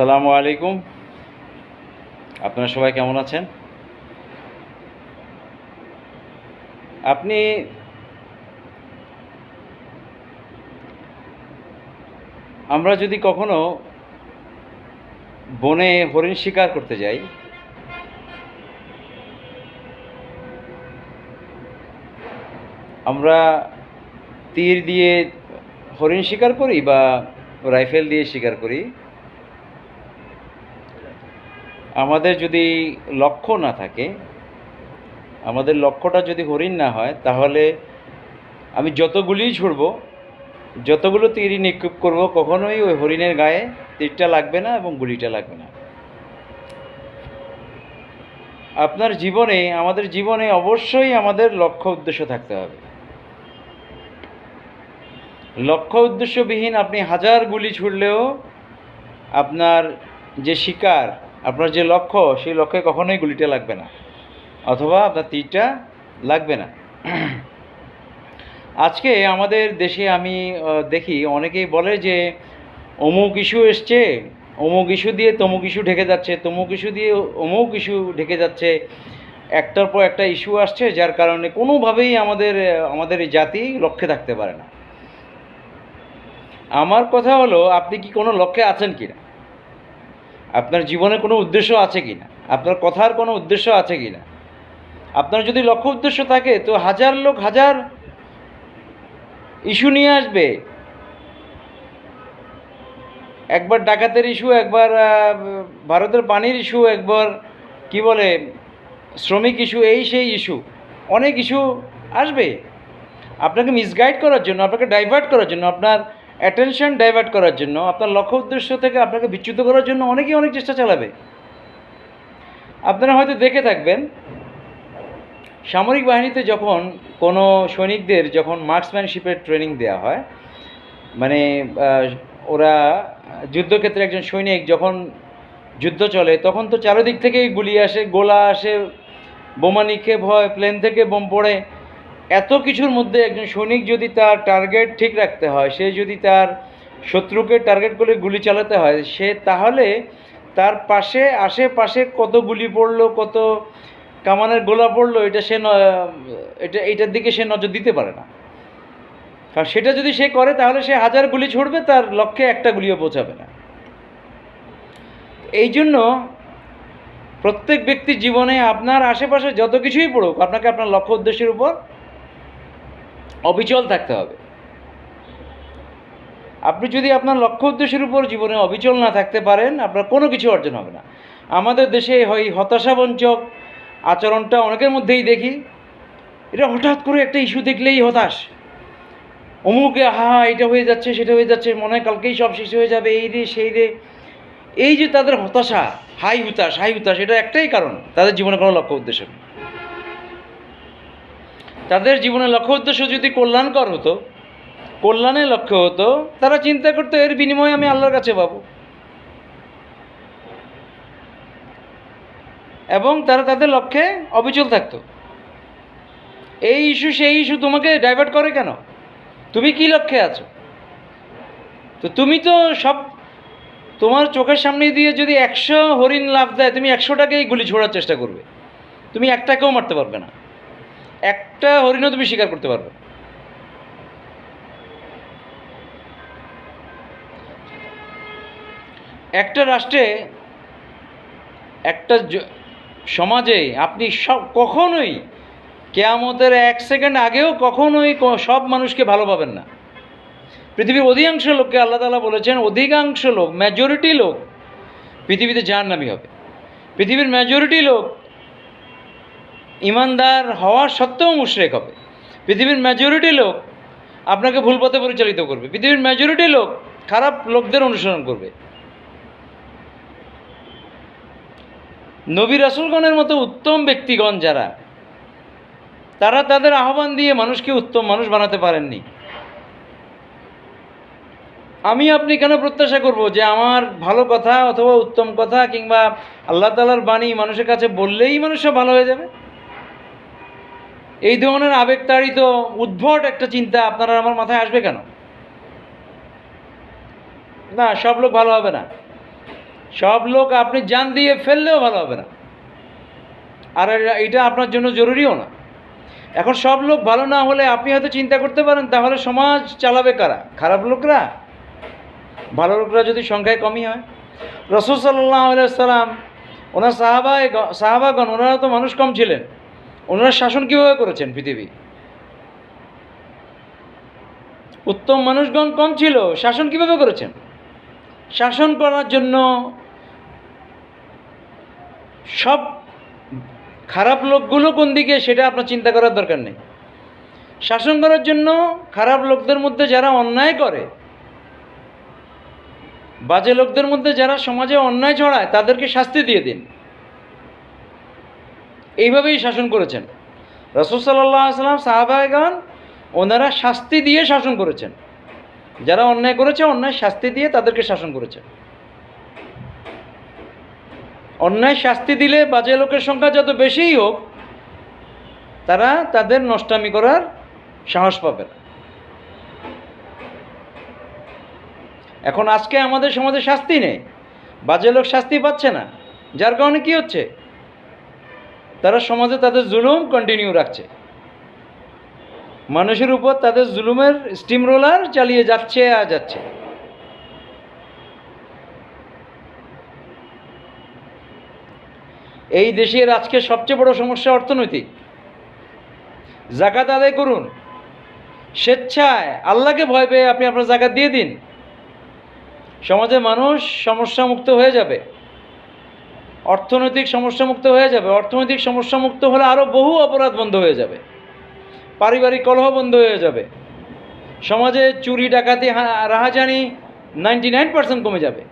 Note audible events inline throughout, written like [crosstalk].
আসসালামু আলাইকুম। আপনারা সবাই কেমন আছেন? আপনি আমরা যদি কখনো বনে হরিণ শিকার করতে যাই, আমরা তীর দিয়ে হরিণ শিকার করি বা রাইফেল দিয়ে শিকার করি? আমাদের যদি লক্ষ্য না থাকে, আমাদের লক্ষ্যটা যদি হরিণ না হয়, তাহলে আমি যতগুলি ছুড়ব, যতগুলো তীরই নিক্ষেপ করব, কখনোই ওই হরিণের গায়ে তীরটা লাগবে না এবং গুলিটা লাগবে না। আপনার জীবনে, আমাদের জীবনে অবশ্যই আমাদের লক্ষ্য উদ্দেশ্য থাকতে হবে। লক্ষ্য উদ্দেশ্যবিহীন আপনি হাজার গুলি ছুড়লেও আপনার যে শিকার আপনার যে লক্ষ্য, সেই লক্ষ্যে কখনোই গুলিটা লাগবে না, অথবা আপনার তীরটা লাগবে না। আজকে আমাদের দেশে আমি দেখি অনেকেই বলে যে, অমুক ইস্যু এসছে, অমুক ইস্যু দিয়ে তমুক ইস্যু ঢেকে যাচ্ছে, তমুক ইস্যু দিয়ে অমুক ইস্যু ঢেকে যাচ্ছে। একটার পর একটা ইস্যু আসছে, যার কারণে কোনোভাবেই আমাদের আমাদের এই জাতি লক্ষ্যে থাকতে পারে না। আমার কথা হলো, আপনি কি কোনো লক্ষ্যে আছেন কি না আপনার জীবনে কোনো উদ্দেশ্য আছে কি না? আপনার কথার কোনো উদ্দেশ্য আছে কি না? আপনার যদি লক্ষ্য উদ্দেশ্য থাকে, তো হাজার লোক হাজার ইস্যু নিয়ে আসবে। একবার ডাকাতের ইস্যু, একবার ভারতের পানির ইস্যু, একবার, কি বলে, শ্রমিক ইস্যু, এই সেই ইস্যু, অনেক ইস্যু আসবে। আপনাকে মিসগাইড করার জন্য, আপনাকে ডাইভার্ট করার জন্য, আপনার অ্যাটেনশন ডাইভার্ট করার জন্য, আপনার লক্ষ্য উদ্দেশ্য থেকে আপনাকে বিচ্যুত করার জন্য অনেকেই অনেক চেষ্টা চালাবে। আপনারা হয়তো দেখে থাকবেন, সামরিক বাহিনীতে যখন কোনো সৈনিকদের যখন মার্কসম্যানশিপের ট্রেনিং দেওয়া হয় মানে ওরা যুদ্ধক্ষেত্রে একজন সৈনিক যখন যুদ্ধ চলে, তখন তো চারিদিক থেকেই গুলি আসে, গোলা আসে, বোমা নিক্ষেপ হয় প্লেন থেকে বোম পড়ে এত কিছুর মধ্যে একজন সৈনিক যদি তার টার্গেট ঠিক রাখতে হয়, সে যদি তার শত্রুকে টার্গেট করে গুলি চালাতে হয়, সে তাহলে তার পাশে, আশেপাশে কত গুলি পড়ল, কত কামানের গোলা পড়ল, এটা সে এটা এইটার দিকে সে নজর দিতে পারে না। কারণ সেটা যদি সে করে, তাহলে সে হাজার গুলি ছুড়বে, তার লক্ষ্যে একটা গুলিও পৌঁছাবে না। এই জন্য প্রত্যেক ব্যক্তির জীবনে আপনার আশেপাশে যত কিছুই পড়ুক, আপনাকে আপনার লক্ষ্য উদ্দেশ্যের উপর অবিচল থাকতে হবে। আপনি যদি আপনার লক্ষ্য উদ্দেশ্যের উপর জীবনে অবিচল না থাকতে পারেন, আপনার কোনো কিছু অর্জন হবে না। আমাদের দেশে হয় হতাশাবঞ্চক আচরণটা অনেকের মধ্যেই দেখি। এটা হঠাৎ করে একটা ইস্যু দেখলেই হতাশ। অমুকে হা এটা হয়ে যাচ্ছে, সেটা হয়ে যাচ্ছে, মনে হয় কালকেই সব শেষ হয়ে যাবে, এই রে, সেই রে। এই যে তাদের হতাশা, হাই হুতাশ হাই হুতাশ, এটা একটাই কারণ তাদের জীবনে কোনো লক্ষ্য উদ্দেশ্য নেই। তাদের জীবনের লক্ষ্য উদ্দেশ্য যদি কল্যাণকর হতো, কল্যাণের লক্ষ্য হতো, তারা চিন্তা করতো, এর বিনিময়ে আমি আল্লাহর কাছে পাবো। এবং তারা তাদের লক্ষ্যে অবিচল থাকতো। এই ইস্যু, সেই ইস্যু তোমাকে ডাইভার্ট করে কেন? তুমি কি লক্ষ্যে আছো? তো তুমি তো সব তোমার চোখের সামনে দিয়ে যদি একশো হরিণ লাভ দেয়, তুমি একশোটাকেই গুলি ছোড়ার চেষ্টা করবে। তুমি একটাকেও মারতে পারবে না। একটা হরিণও তুমি শিকার করতে পারবে। একটা রাষ্ট্রে, একটা সমাজে আপনি সব, কখনোই কেয়ামতের এক সেকেন্ড আগেও কখনোই সব মানুষকে ভালো পাবেন না। পৃথিবীর অধিকাংশ লোককে আল্লাহ তালা বলেছেন, অধিকাংশ লোক মেজরিটি লোক পৃথিবীতে জাহান্নামী হবে। পৃথিবীর মেজরিটি লোক ইমানদার হওয়া সত্ত্বেও মুশরেক হবে। পৃথিবীর মেজরিটি লোক আপনাকে ভুল পথে পরিচালিত করবে। পৃথিবীর মেজরিটি লোক খারাপ লোকদের অনুসরণ করবে। নবী রাসুলগণের মতো উত্তম ব্যক্তিগণ যারা, তারা তাদের আহ্বান দিয়ে মানুষকে উত্তম মানুষ বানাতে পারেননি। আমি আপনি কেন প্রত্যাশা করব যে আমার ভালো কথা অথবা উত্তম কথা কিংবা আল্লাহ তালার বাণী মানুষের কাছে বললেই মানুষ ভালো হয়ে যাবে? এই ধরনের আবেগতাড়িত, উদ্ভট একটা চিন্তা আপনারা আমার মাথায় আসবে কেন? না, সব লোক ভালো হবে না। সব লোক আপনি জান দিয়ে ফেললেও ভালো হবে না। আর এটা- আপনার জন্য জরুরিও না। এখন সব লোক ভালো না হলে আপনি হয়তো চিন্তা করতে পারেন, তাহলে সমাজ চালাবে কারা? খারাপ লোকরা? ভালো লোকরা যদি সংখ্যায় কমই হয়। সাল্লাহ সাল্লাম ওনার সাহাবা সাহাবাগণ, ওনারা তো মানুষ কম ছিলেন। ওনারা শাসন কীভাবে করেছেন পৃথিবী? উত্তম মানুষগণ কম ছিল, শাসন কীভাবে করেছেন? শাসন করার জন্য সব খারাপ লোকগুলো কোন দিকে, সেটা আপনার চিন্তা করার দরকার নেই। শাসন করার জন্য খারাপ লোকদের মধ্যে যারা অন্যায় করে, বাজে লোকদের মধ্যে যারা সমাজে অন্যায় ছড়ায়, তাদেরকে শাস্তি দিয়ে দিন। এইভাবেই শাসন করেছেন। রসুল সাল্লাহ সাল্লাম সাহাবাগান ওনারা শাস্তি দিয়ে শাসন করেছেন। যারা অন্যায় করেছে, অন্যায় শাস্তি দিয়ে তাদেরকে শাসন করেছেন। অন্যায় শাস্তি দিলে বাজে লোকের সংখ্যা যত বেশিই হোক, তারা তাদের নষ্টামি করার সাহস পাবে না। এখন আজকে আমাদের সমাজে শাস্তি নেই। বাজে লোক শাস্তি পাচ্ছে না। যার কারণে কি হচ্ছে? তারা সমাজে তাদের জুলুম কন্টিনিউ রাখছে। মানুষের উপর তাদের জুলুমের স্টিম রোলার চালিয়ে যাচ্ছে আর যাচ্ছে। এই দেশের আজকে সবচেয়ে বড় সমস্যা অর্থনৈতিক। জাকাত আদায় করুন। স্বেচ্ছায় আল্লাহকে ভয় পেয়ে আপনি আপনার জাকাত দিয়ে দিন। সমাজে মানুষ সমস্যামুক্ত হয়ে যাবে। অর্থনৈতিক সমস্যামুক্ত হয়ে যাবে। অর্থনৈতিক সমস্যামুক্ত হলে আরও বহু অপরাধ বন্ধ হয়ে যাবে। পারিবারিক কলহ বন্ধ হয়ে যাবে। সমাজে চুরি, ডাকাতি রাহাজানি নাইনটি নাইন পার্সেন্ট কমে যাবে।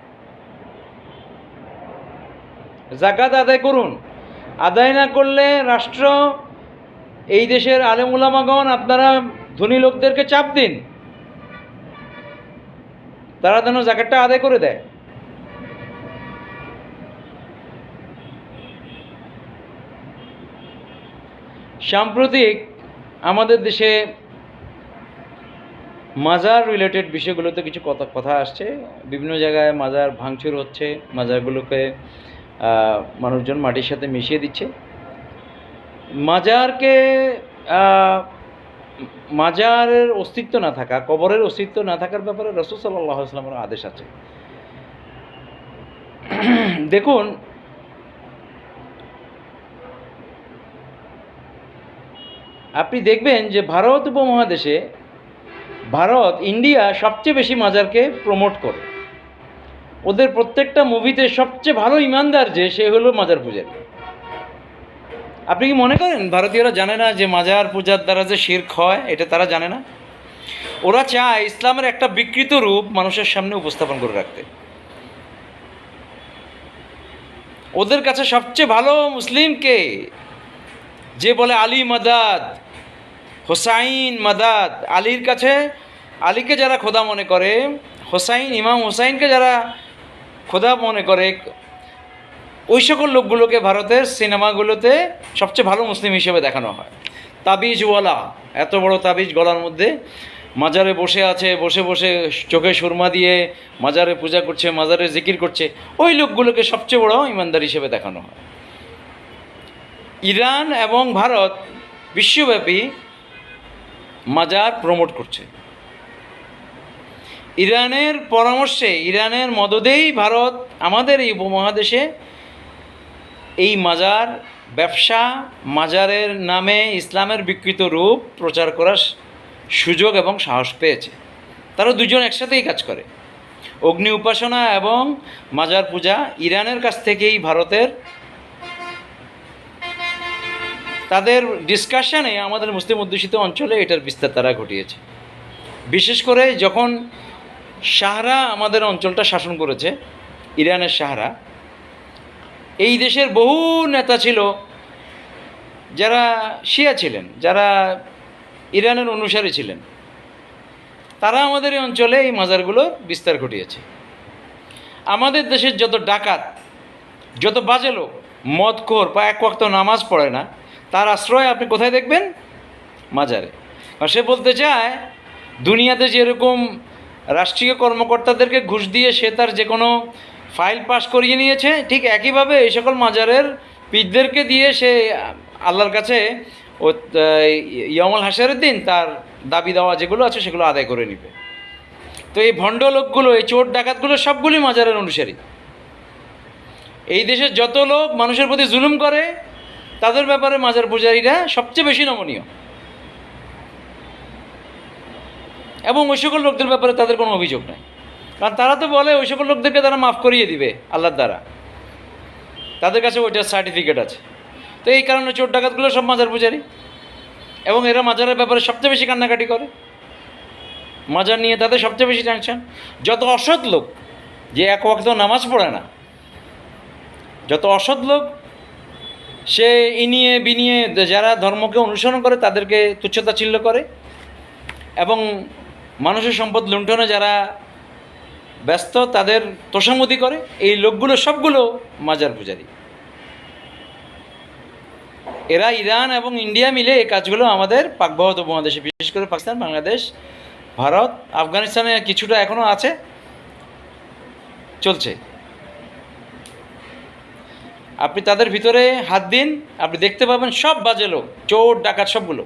জাকাত আদায় করুন। আদায় না করলে রাষ্ট্র, এই দেশের আলেমুলামাগণ আপনারা ধনী লোকদেরকে চাপ দিন। তারা যেন জাকাতটা আদায় করে দেয়। সাম্প্রতিক আমাদের দেশে মাজার রিলেটেড বিষয়গুলোতে কিছু কথা কথা আসছে। বিভিন্ন জায়গায় মাজার ভাঙচুর হচ্ছে, মাজারগুলোকে মানুষজন মাটির সাথে মিশিয়ে দিচ্ছে। মাজারকে মাজারের অস্তিত্ব না থাকা, কবরের অস্তিত্ব না থাকার ব্যাপারে রসুল সাল্লাহ আসলামের আদেশ আছে। [clears throat] দেখুন আপনি দেখবেন যে ভারত উপমহাদেশে ভারত, ইন্ডিয়া সবচেয়ে বেশি মাজারকে প্রমোট করে। ওদের প্রত্যেকটা মুভিতে সবচেয়ে ভালো ইমানদার যে, সে হলো মাজার পূজারী। আপনি কি মনে করেন, ভারতীয়রা জানে না যে মাজার পূজার দ্বারা যে শির্ক হয়, এটা তারা জানে না? ওরা চায় ইসলামের একটা বিকৃত রূপ মানুষের সামনে উপস্থাপন করে রাখতে। ওদের কাছে সবচেয়ে ভালো মুসলিমকে যে বলে আলী মাদাদ, হোসাইন মাদাদ, আলীর কাছে, আলীকে যারা খোদা মনে করে, হোসাইন, ইমাম হোসাইনকে যারা খোদা মনে করে, ওই সকল লোকগুলোকে ভারতের সিনেমাগুলোতে সবচেয়ে ভালো মুসলিম হিসেবে দেখানো হয়। তাবিজওয়ালা, এত বড় তাবিজ গলার মধ্যে, মাজারে বসে আছে, বসে বসে চোখে সুরমা দিয়ে মাজারে পূজা করছে, মাজারে জিকির করছে, ওই লোকগুলোকে সবচেয়ে বড় ইমানদার হিসেবে দেখানো হয়। ইরান এবং ভারত বিশ্বব্যাপী মাজার প্রমোট করছে। ইরানের পরামর্শে, ইরানের মদদেই ভারত আমাদের এই উপমহাদেশে এই মাজার, ব্যবসা, মাজারের নামে ইসলামের বিকৃত রূপ প্রচার করার সুযোগ এবং সাহস পেয়েছে। তারা দুজন একসাথেই কাজ করে। অগ্নি উপাসনা এবং মাজার পূজা ইরানের কাছ থেকেই ভারতের তাদের ডিসকাশনে আমাদের মুসলিম অধ্যুষিত অঞ্চলে এটার বিস্তার তারা ঘটিয়েছে। বিশেষ করে যখন শাহরা আমাদের অঞ্চলটা শাসন করেছে, ইরানের শাহরা, এই দেশের বহু নেতা ছিল যারা শিয়া ছিলেন, যারা ইরানের অনুসারী ছিলেন। তারা আমাদের এই অঞ্চলে এই মাজারগুলোর বিস্তার ঘটিয়েছে। আমাদের দেশের যত ডাকাত, যত বাজে লোক, মদখোর বা এক নামাজ পড়ে না তার আশ্রয় আপনি কোথায় দেখবেন? মাজারে। আর সে বলতে চায়, দুনিয়াতে যেরকম রাষ্ট্রীয় কর্মকর্তাদেরকে ঘুষ দিয়ে সে তার যে কোনো ফাইল পাস করিয়ে নিয়েছে, ঠিক একইভাবে এই সকল মাজারের পীরদেরকে দিয়ে সে আল্লাহর কাছে ও ইয়মল হাসারের দিন তার দাবি দেওয়া যেগুলো আছে সেগুলো আদায় করে নিবে। তো এই ভণ্ড লোকগুলো, এই চোর ডাকাতগুলো সবগুলি মাজারের অনুসারী। এই দেশের যত লোক মানুষের প্রতি জুলুম করে তাদের ব্যাপারে মাজার পূজারীরা সবচেয়ে বেশি নমনীয়। এবং ওই সকল লোকদের ব্যাপারে তাদের কোনো অভিযোগ নাই। কারণ তারা তো বলে ওই সকল লোকদেরকে তারা মাফ করিয়ে দিবে আল্লাহর দ্বারা। তাদের কাছে ওইটার সার্টিফিকেট আছে। তো এই কারণে চোর ডাকাতগুলো সব মাজার পূজারি। এবং এরা মাজারের ব্যাপারে সবচেয়ে বেশি কান্নাকাটি করে। মাজার নিয়ে তাদের সবচেয়ে বেশি টেনশন যত অসৎ লোক, যে এক ওয়াক্ত নামাজ পড়ে না, যত অসৎ লোক সে ইনিয়ে বিনিয়ে যারা ধর্মকে অনুসরণ করে তাদেরকে তুচ্ছতাচ্ছিল্য করে এবং মানুষের সম্পদ লুণ্ঠনে যারা ব্যস্ত তাদের তোষামতি করে, এই লোকগুলো সবগুলো মাজার পূজারি। এরা ইরান এবং ইন্ডিয়া মিলে এই কাজগুলো আমাদের পাকভারত উপমহাদেশে, বিশেষ করে পাকিস্তান, বাংলাদেশ, ভারত, আফগানিস্তানে কিছুটা এখনও আছে, চলছে। আপনি তাদের ভিতরে হাত দিন, আপনি দেখতে পাবেন সব বাজে লোক, চোর, ডাকাত সবগুলো।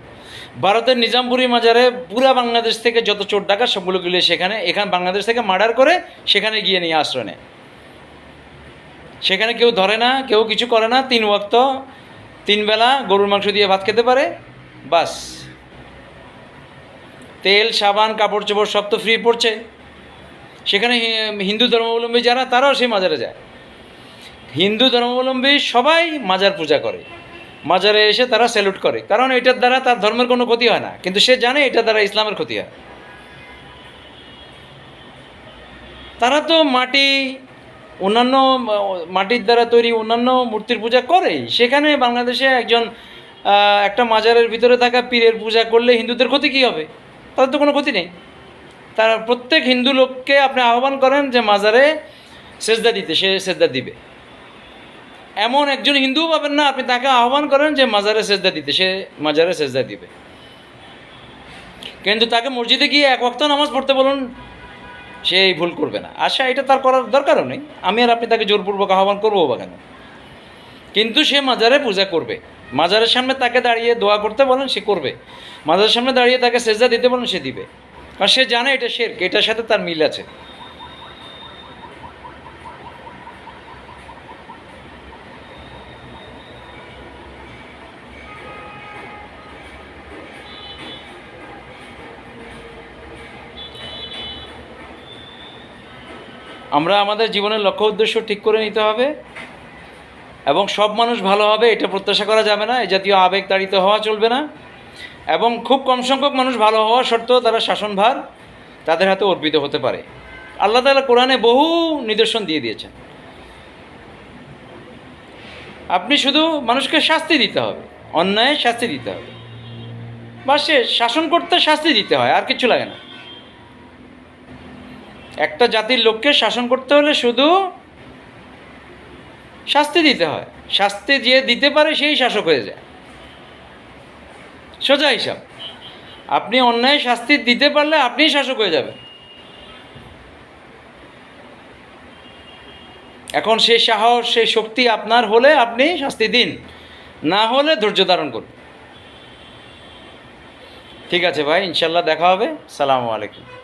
ভারতের নিজামপুরি মাজারে পুরা বাংলাদেশ থেকে যত চোর, ডাকাত সবগুলো গিয়ে সেখানে, এখানে বাংলাদেশ থেকে মার্ডার করে সেখানে গিয়ে নিয়ে আশ্রয় নেয়। সেখানে কেউ ধরে না, কেউ কিছু করে না, তিন ওয়াক্ত, তিন বেলা গরুর মাংস দিয়ে ভাত খেতে পারে, বাস। তেল, সাবান, কাপড় চোপড় সব তো ফ্রি পড়ছে। সেখানে হিন্দু ধর্মাবলম্বী যারা, তারাও সেই মাজারে যায়। হিন্দু ধর্মাবলম্বী সবাই মাজার পূজা করে। মাজারে এসে তারা স্যালুট করে। কারণ এটার দ্বারা তার ধর্মের কোনো ক্ষতি হয় না। কিন্তু সে জানে এটার দ্বারা ইসলামের ক্ষতি হয়। তারা তো মাটি, অন্যান্য, মাটির দ্বারা তৈরি অন্যান্য মূর্তির পূজা করেই। সেখানে বাংলাদেশে একজন একটা মাজারের ভিতরে থাকা পীরের পূজা করলে হিন্দুদের ক্ষতি কী হবে? তাদের তো কোনো ক্ষতি নেই। তারা প্রত্যেক হিন্দু লোককে আপনি আহ্বান করেন যে মাজারে সেজদা দিতে, সে সেজদা দিবে। এমন একজন হিন্দুও পাবেন না, আপনি তাকে আহ্বান করেন যে মাজারে সেজদা দিতে, সে মাজারে সেজদা দিবে। কিন্তু তাকে মসজিদে গিয়ে এক ওয়াক্ত নামাজ পড়তে বলুন, সে এই ভুল করবে না। আশা এটা তার করার দরকারও নেই। আমি আর আপনি তাকে জোরপূর্বক আহ্বান করব বা কেন? কিন্তু সে মাজারে পূজা করবে। মাজারের সামনে তাকে দাঁড়িয়ে দোয়া করতে বলেন, সে করবে। মাজারের সামনে দাঁড়িয়ে তাকে সেজদা দিতে বলেন, সে দিবে। কারণ সে জানে এটা শের এটার সাথে তার মিল আছে। আমরা আমাদের জীবনের লক্ষ্য উদ্দেশ্য ঠিক করে নিতে হবে এবং সব মানুষ ভালো হবে, এটা প্রত্যাশা করা যাবে না, এই জাতীয় আবেগ তাড়িত হওয়া চলবে না। এবং খুব কম সংখ্যক মানুষ ভালো হওয়া সত্ত্বেও তারা শাসনভার তাদের হাতে অর্পিত হতে পারে। আল্লাহ তালা কোরআনে বহু নিদর্শন দিয়ে দিয়েছেন। আপনি শুধু মানুষকে শাস্তি দিতে হবে অন্যায় শাস্তি দিতে হবে। বা সে শাসন করতে শাস্তি দিতে হয়, আর কিছু লাগে না। একটা জাতির লোককে শাসন করতে হলে শুধু শাস্তি দিতে হয়। শাস্তি যে দিতে পারে সেই শাসক হয়ে যায়। সোজা হিসাব। আপনি অন্যায় শাস্তি দিতে পারলে আপনিই শাসক হয়ে যাবেন। এখন সেই সাহস সেই শক্তি আপনার হলে আপনি শাস্তি দিন। না হলে ধৈর্য ধারণ করুন। ঠিক আছে ভাই, ইনশাল্লাহ দেখা হবে। সালামু আলাইকুম।